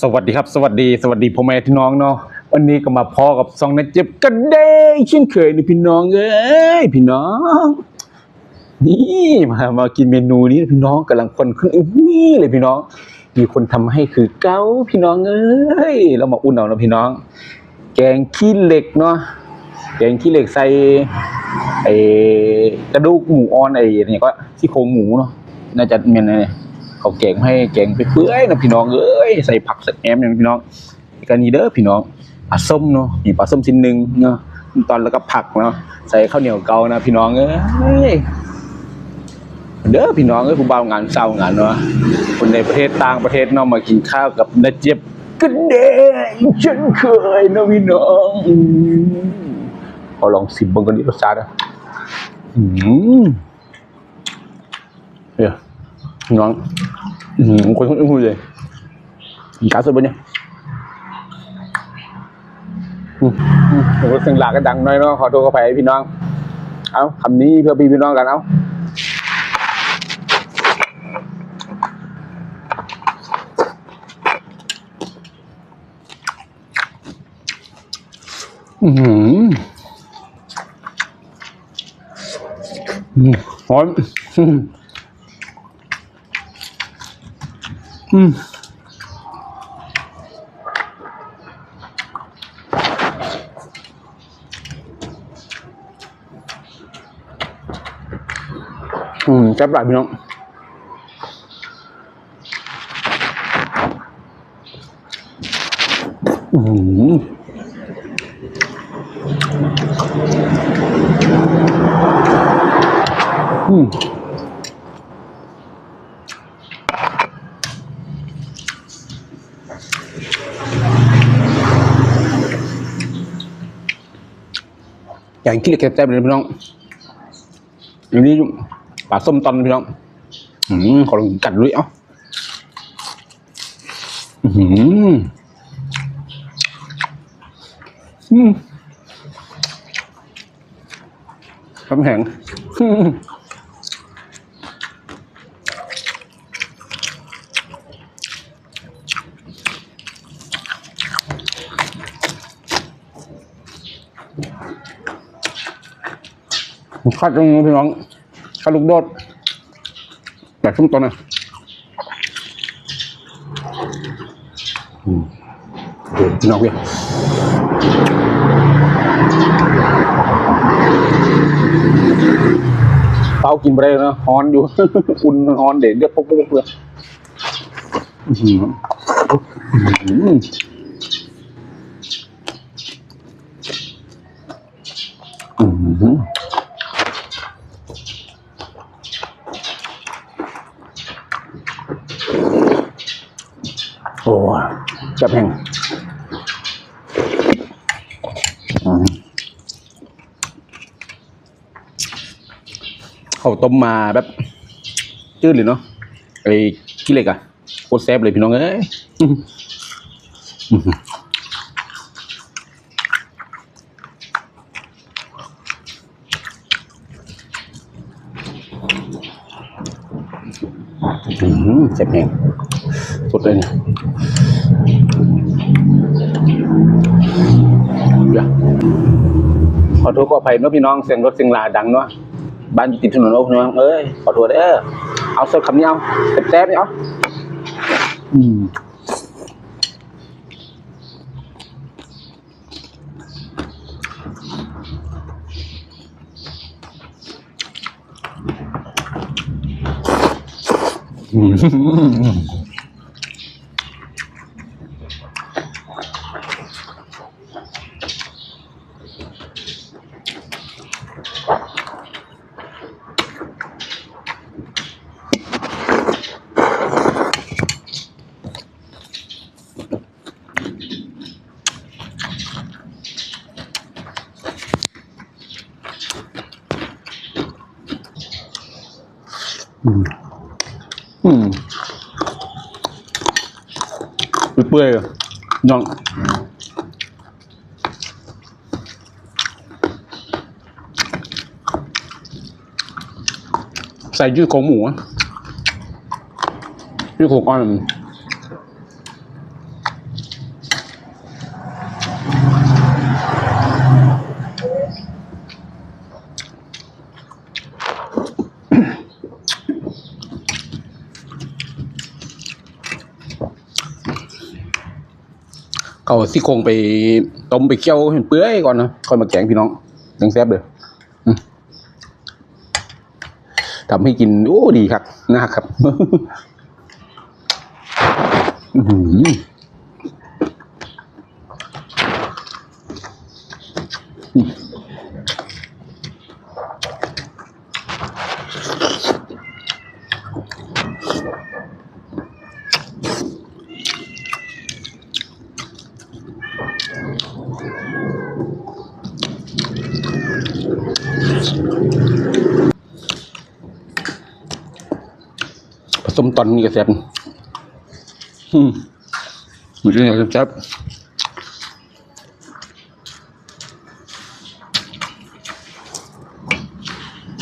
สวัสดีครับ สวัสดีสวัสดีพ่อแม่พี่น้องเนาะวันนี้ก็มาพอกับซองนัดเจ็บกันเด้เช่นเคยนี่พี่น้องเอ้ยพี่น้อง นี่มามากินเมนูนี้พี่น้องกำลังคนขึ้นอุ้ยเลยพี่น้อง มีคนทำให้คือเก้าพี่น้องเอ้ยเรามาอุ่นเอานะพี่น้อง แกงขี้เหล็กเนาะแกงขี้เหล็กใส่ไอ้กระดูกหมูอ่อนไอ้เนี่ยก็ซี่โครงหมูเนาะน่าจะเป็นไง เขาแกงให้แกงไปเปื่อยนะพี่น้องเอ้ยใส่ผักใส่แอมเนี่ยพี่น้องกันนี้เด้อพี่น้องปลาส้มเนาะมีปลาส้มชิ้นหนึ่งเนาะตอนแล้วก็ผักเนาะใส่ข้าวเหนียวเกานะพี่น้องเอ้ยเด้อพี่น้องเอ้ยผู้บ่าวงานเศร้างานเนาะคนในประเทศต่างประเทศเนาะมากินข้าวกับนาเจี๊ยบก็เด้เช่นเคยนะพี่น้องอืมขอลองสิบบิ่งกันดิรสชาติอะอืมเดี๋ยว น้องอืมคนคนคุยเลยกินข้าวสดปะเนี่ยอืมอืมผมก็เสียงหลากก็ดังหน่อยเนาะขอโทษขออภัยพี่น้อง เอาคำนี้เพื่อพี่พี่น้องกันเอาอือหืออืมหอม อืมอืมจับหลายพี่น้องอือหืออืม อย่างขี้เหล็กแซ่บๆเลยพี่น้องอย่นี้ปลาส้มตำพี่น้องอืมขอลองกัดด้วยเอ้าอืมอืมน้ำแข็ง คัดตรงนี้พี่น้องคัดลูกโดดแบบชุ่มต้นนะพี่น้องเพี่ยเป้ากินไปเลยนะฮอนอยู่ อุ่นฮอนเด็ดเดือดปุ๊บปุ๊บเลยอื้อหืออื้อหืออื้อหือ โอ้จับแห้งอืมเขาต้มมาแบบจืดเลยเนาะไอ้ขี้เหล็กอะโคตรแซ่บเลยพี่น้องเอ้ยอื้อหืออื้อหือแซ่บแห้งสดเลยเนี่ย ขอโทษขออภัยเนาะพี่น้องเสียงรถเสียงลาดังเนาะบ้านอยู่ติดถนนโอ้พี่น้องเอ้ยขอโทษเด้อเอาสดคำนี้เอาแซ่บๆนี่เอาอืมอืม อืมเปื่อยน้องใส่ยืดของหมูยืดของอ่อน เอาซี่โครงไปต้มไปเคี่ยวให้มันเปื่อยก่อนนะค่อยมาแกงพี่น้องยังแซ่บเลยทำให้กินโอ้ดีครับน่าครับอืม สมตอนนี้ก็แซ่บอืมมือเรื่องแซ่บ